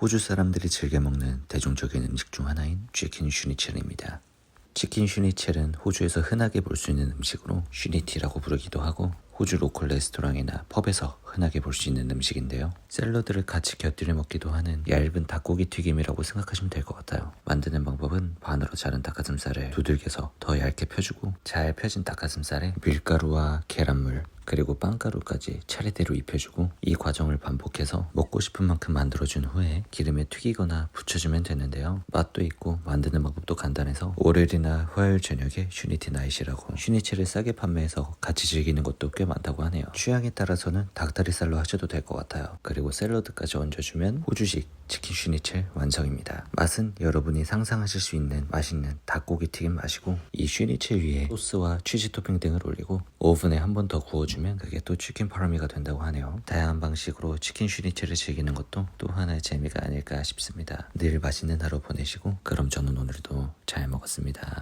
호주 사람들이 즐겨 먹는 대중적인 음식 중 하나인 치킨 슈니첼입니다. 치킨 슈니첼은 호주에서 흔하게 볼 수 있는 음식으로 슈니티라고 부르기도 하고 호주 로컬 레스토랑이나 펍에서 흔하게 볼 수 있는 음식인데요. 샐러드를 같이 곁들여 먹기도 하는 얇은 닭고기 튀김이라고 생각하시면 될 것 같아요. 만드는 방법은 반으로 자른 닭가슴살을 두들겨서 더 얇게 펴주고 잘 펴진 닭가슴살에 밀가루와 계란물 그리고 빵가루까지 차례대로 입혀주고 이 과정을 반복해서 먹고 싶은 만큼 만들어준 후에 기름에 튀기거나 부쳐주면 되는데요. 맛도 있고 만드는 방법도 간단해서 월요일이나 화요일 저녁에 슈니티 나이시라고 슈니체를 싸게 판매해서 같이 즐기는 것도 꽤 많다고 하네요. 취향에 따라서는 닭다리살로 하셔도 될 것 같아요. 그리고 샐러드까지 얹어주면 호주식 치킨 슈니첼 완성입니다. 맛은 여러분이 상상하실 수 있는 맛있는 닭고기 튀김 맛이고 이 슈니첼 위에 소스와 치즈 토핑 등을 올리고 오븐에 한 번 더 구워주면 그게 또 치킨 파라미가 된다고 하네요. 다양한 방식으로 치킨 슈니첼을 즐기는 것도 또 하나의 재미가 아닐까 싶습니다. 늘 맛있는 하루 보내시고 그럼 저는 오늘도 잘 먹었습니다.